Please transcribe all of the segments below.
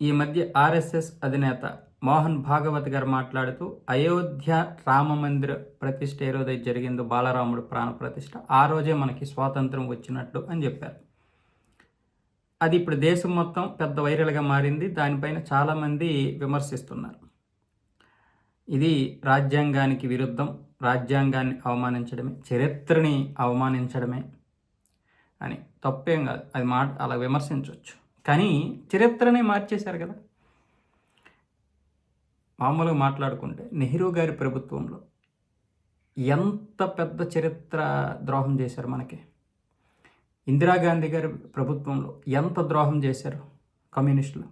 ఈ మధ్య ఆర్ఎస్ఎస్ అధినేత మోహన్ భాగవత్ గారు మాట్లాడుతూ అయోధ్య రామ మందిర ప్రతిష్ఠ ఏ రోజైతే జరిగిందో బాలరాముడు ప్రాణప్రతిష్ట ఆ రోజే మనకి స్వాతంత్రం వచ్చినట్టు అని చెప్పారు. అది ఇప్పుడు దేశం మొత్తం పెద్ద వైరల్గా మారింది. దానిపైన చాలామంది విమర్శిస్తున్నారు. ఇది రాజ్యాంగానికి విరుద్ధం. రాజ్యాంగాన్ని అవమానించడమే చరిత్రని అవమానించడమే అని తప్పేం కాదు. అది మాట అలా విమర్శించవచ్చు. కానీ చరిత్రనే మార్చేశారు కదా. మామూలుగా మాట్లాడుకుంటే నెహ్రూ గారి ప్రభుత్వంలో ఎంత పెద్ద చరిత్ర ద్రోహం చేశారు మనకి? ఇందిరాగాంధీ గారి ప్రభుత్వంలో ఎంత ద్రోహం చేశారు కమ్యూనిస్టులు?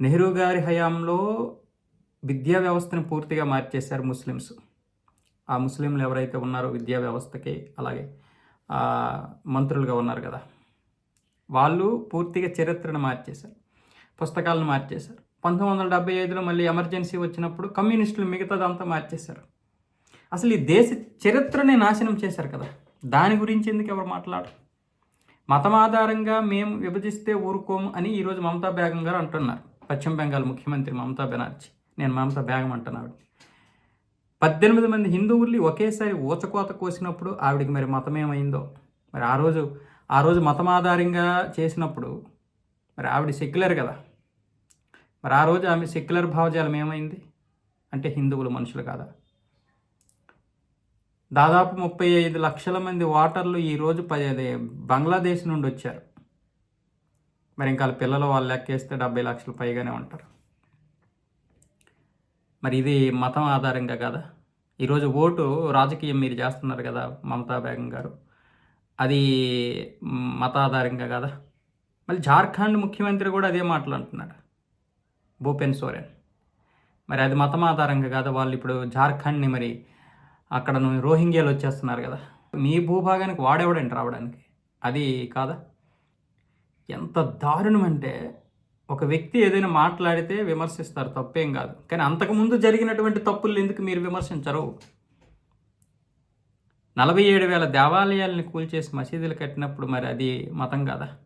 నెహ్రూ గారి హయాంలో విద్యా వ్యవస్థను పూర్తిగా మార్చేశారు ముస్లిమ్స్. ఆ ముస్లింలు ఎవరైతే ఉన్నారో విద్యా వ్యవస్థకి అలాగే మంత్రులుగా ఉన్నారు కదా. వాళ్ళు పూర్తిగా చరిత్రను మార్చేశారు పుస్తకాలను మార్చేశారు. పంతొమ్మిది వందల డెబ్బై ఐదులో మళ్ళీ ఎమర్జెన్సీ వచ్చినప్పుడు కమ్యూనిస్టులు మిగతాదంతా మార్చేశారు. అసలు ఈ దేశ చరిత్రనే నాశనం చేశారు కదా. దాని గురించి ఎందుకు ఎవరు మాట్లాడరు? మతం ఆధారంగా మేము విభజిస్తే ఊరుకోము అని ఈరోజు మమతా బేగం గారు అంటున్నారు. పశ్చిమ బెంగాల్ ముఖ్యమంత్రి మమతా బెనర్జీ. నేను మమతా బేగం అంటున్నాడు. పద్దెనిమిది మంది హిందువుల్ని ఒకేసారి ఊచకోత కోసినప్పుడు ఆవిడికి మరి మతం ఏమైందో మరి ఆ రోజు ఆ రోజు మతం ఆధారంగా చేసినప్పుడు మరి ఆవిడ సెక్యులర్ కదా. మరి ఆ రోజు ఆమె సెక్యులర్ భావజాలం ఏమైంది? అంటే హిందువులు మనుషులు కాదా? దాదాపు ముప్పై ఐదు లక్షల మంది ఓటర్లు ఈరోజు పది బంగ్లాదేశ్ నుండి వచ్చారు. మరి ఇంకా పిల్లలు వాళ్ళు లెక్కేస్తే డెబ్బై లక్షల పైగానే ఉంటారు. మరి ఇది మతం ఆధారంగా కదా? ఈరోజు ఓటు రాజకీయం మీరు చేస్తున్నారు కదా మమతా బేగం గారు. అది మతాధారంగా కదా? మళ్ళీ జార్ఖండ్ ముఖ్యమంత్రి కూడా అదే మాట్లాడుతున్నాడు భూపెన్ సోరెన్. మరి అది మతం ఆధారంగా కదా? వాళ్ళు ఇప్పుడు జార్ఖండ్ని మరి అక్కడ రోహింగ్యాలు వచ్చేస్తున్నారు కదా. మీ భూభాగానికి వాడేవాడండి రావడానికి? అది కాదా? ఎంత దారుణం అంటే ఒక వ్యక్తి ఏదైనా మాట్లాడితే విమర్శిస్తారు తప్పేం కాదు. కానీ అంతకుముందు జరిగినటువంటి తప్పులు ఎందుకు మీరు విమర్శించరు? నలభై ఏడు వేల దేవాలయాలను కూల్చేసి మసీదులు కట్టినప్పుడు మరి అది మతం కదా?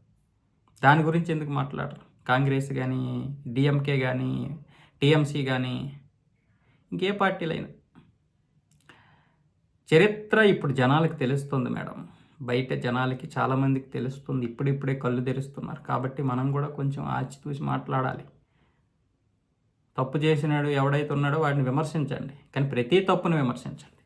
దాని గురించి ఎందుకు మాట్లాడరు? కాంగ్రెస్ కానీ డిఎంకే కానీ టీఎంసీ కానీ ఇంకే పార్టీలైనా. చరిత్ర ఇప్పుడు జనాలకు తెలుస్తుంది మేడం. బయట జనాలకి చాలామందికి తెలుస్తుంది. ఇప్పుడిప్పుడే కళ్ళు తెరుస్తున్నారు. కాబట్టి మనం కూడా కొంచెం ఆచితూచి మాట్లాడాలి. తప్పు చేసినాడు ఎవడైతే ఉన్నాడో వాడిని విమర్శించండి. కానీ ప్రతి తప్పును విమర్శించండి.